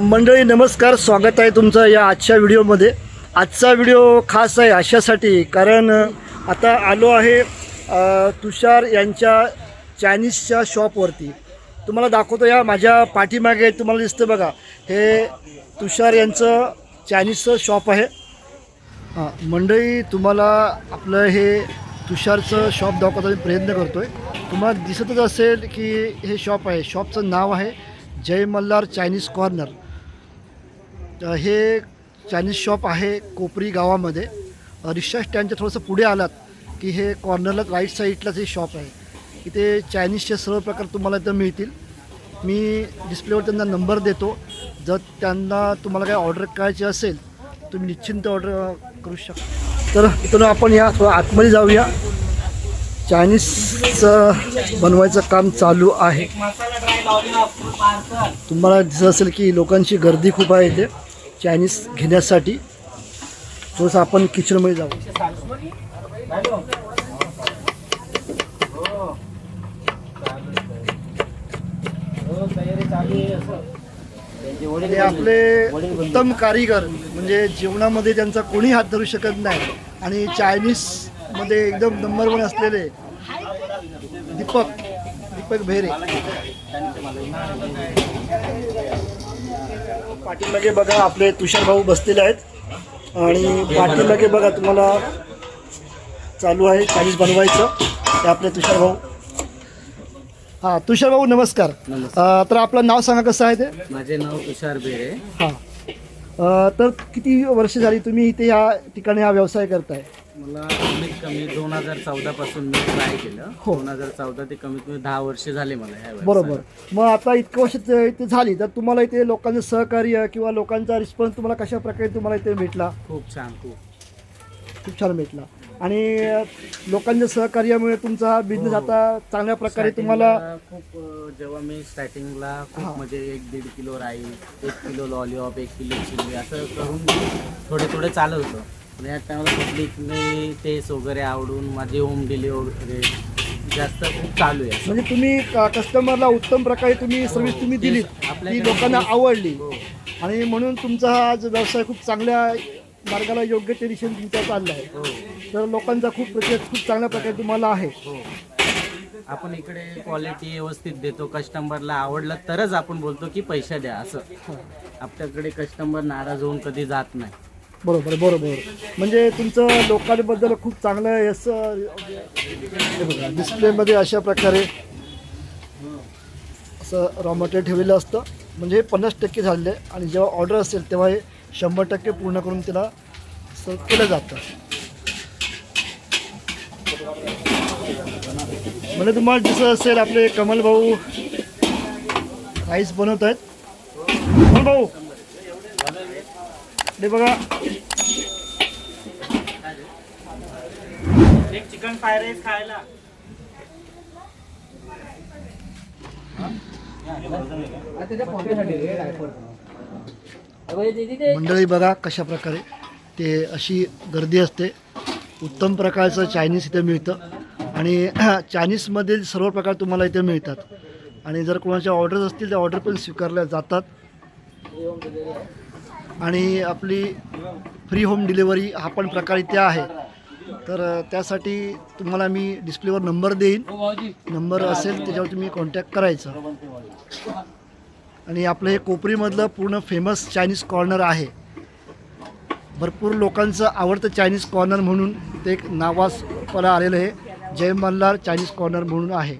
मंडळी नमस्कार. स्वागत आहे तुमचं या आजच्या व्हिडिओमध्ये. आजचा व्हिडिओ खास आहे अशासाठी कारण आता आलो आहे तुषार यांच्या चायनीजच्या शॉपवरती. तुम्हाला दाखवतो या माझ्या पाठीमागे तुम्हाला दिसतं बघा. हे तुषार यांचं चायनीजचं शॉप आहे. हां मंडळी तुम्हाला आपलं हे तुषारचं शॉप दाखवण्याचा प्रयत्न करतो आहे तुम्हाला दिसतच असेल की हे शॉप आहे. शॉपचं नाव आहे जय मल्हार चायनीज कॉर्नर. हे चायनीज शॉप आहे कोपरी गावामध्ये. रिक्षा स्टँडच्या थोडंसं पुढे आलात की हे कॉर्नरला राईट साईडलाच हे शॉप आहे. इथे चायनीजचे सर्व प्रकार तुम्हाला इथं मिळतील. मी डिस्प्लेवर त्यांना नंबर देतो. जर त्यांना तुम्हाला काही ऑर्डर करायची असेल तुम्ही निश्चिंत ऑर्डर करू शकता. तर इथून आपण या थोडं आतमध्ये जाऊया. चायनीजचं बनवायचं काम चालू आहे. तुम्हाला दिसत असेल की लोकांची गर्दी खूप आहे इथे. चायनीज घेण्यासाठी थोडस आपण किचनमध्ये जाऊ. आपले उत्तम कारीगर म्हणजे जेवणामध्ये त्यांचा कोणी हात धरू शकत नाही. आणि चायनीजमध्ये एकदम नंबर वन असलेले दीपक दीपक भेरे. पाठीमागे बघा आपले तुषार भाऊ बसलेले आहेत. आणि पाठीमागे बघा तुम्हाला चालू आहे चायनीज बनवायचं. ते आपले तुषार भाऊ. हां तुषार भाऊ नमस्कार. अं, तर आपलं नाव सांगा कसं आहे ते? माझे नाव तुषार बेरे. हां. तर किती वर्ष झाली तुम्ही इथे या ठिकाणी हा व्यवसाय करताय? मला कमीत कमी दोन हजार चौदा पासून मी ट्राय केलं. हो. दोन हजार चौदा ते कमीत कमी दहा वर्ष झाले मला ह्या व्यवसायात. बरोबर. मग आता इतकं वर्ष ते- इथे झाली तर तुम्हाला इथे लोकांचं सहकार्य किंवा लोकांचा रिस्पॉन्स तुम्हाला कशा प्रकारे तुम्हाला इथे भेटला? खूप छान खूप. खूप छान भेटला. आणि लोकांच्या सहकार्यामुळे तुमचा बिझनेस आता चांगल्या प्रकारे तुम्हाला खूप अं, जेव्हा मी स्टार्टिंगला खूप हा. म्हणजे एक दीड किलो राईस एक किलो लॉलीपॉप एक किलो चिल्ली असं करून थोडे थोडे चालत होतं. आणि या टायमाला पब्लिकने टेस्ट वगैरे आवडून माझी होम डिलिव्हरी वगैरे जास्त खूप चालू आहे. म्हणजे तुम्ही कस्टमरला उत्तम प्रकारे तुम्ही सर्व्हिस तुम्ही दिलीत ती लोकांना आवडली. हो. आणि म्हणून तुमचा हा आज व्यवसाय खूप चांगल्या मार्गाला योग्य ते दिशेने तुमचा चालला आहे. हो. तर लोकांचा खूप प्रतिसाद खूप चांगल्या प्रकारे तुम्हाला आहे. हो. आपण इकडे क्वालिटी व्यवस्थित देतो. कस्टमरला आवडलं तरच आपण बोलतो की पैसे द्या असं. आपल्याकडे कस्टमर नाराज होऊन कधी जात नाही. बरोबर बरोबर. म्हणजे तुमचं लोकांबद्दल खूप चांगलं आहे असं हे बघा डिस्प्लेमध्ये अशा प्रकारे असं रॉ मटेरियल ठेवलेलं असतं. म्हणजे हे पन्नास टक्के झालेलं आहे आणि जेव्हा ऑर्डर असेल तेव्हा हे शंभर टक्के पूर्ण करून त्याला सर्व केलं जातं. म्हणजे तुम्हाला जसं असेल आपले कमल भाऊ राईस बनवत आहेत कमल भाऊ! हे बघा. एक चिकन फ्राय राईस खायला. मंडळी बघा कशा प्रकारे ते अशी गर्दी असते. उत्तम प्रकारचं चायनीज इथे मिळतं. आणि चायनीजमध्ये सर्व प्रकार तुम्हाला इथे मिळतात. आणि जर कोणाच्या ऑर्डर्स असतील त्या ऑर्डर पण स्वीकारल्या जातात. आणि आपली फ्री होम डिलिव्हरी हा पण प्रकार इथे आहे. तर त्यासाठी तुम्हाला मी डिस्प्लेवर नंबर देईन. नंबर असेल त्याच्यावर तुम्ही कॉन्टॅक्ट करायचं. आणि आपलं हे कोपरीमधलं पूर्ण फेमस चायनीज कॉर्नर आहे. भरपूर लोकांचं आवडतं चायनीज कॉर्नर म्हणून ते एक नावास मला आलेलं आहे. जय मल्हार चायनीज कॉर्नर म्हणून आहे.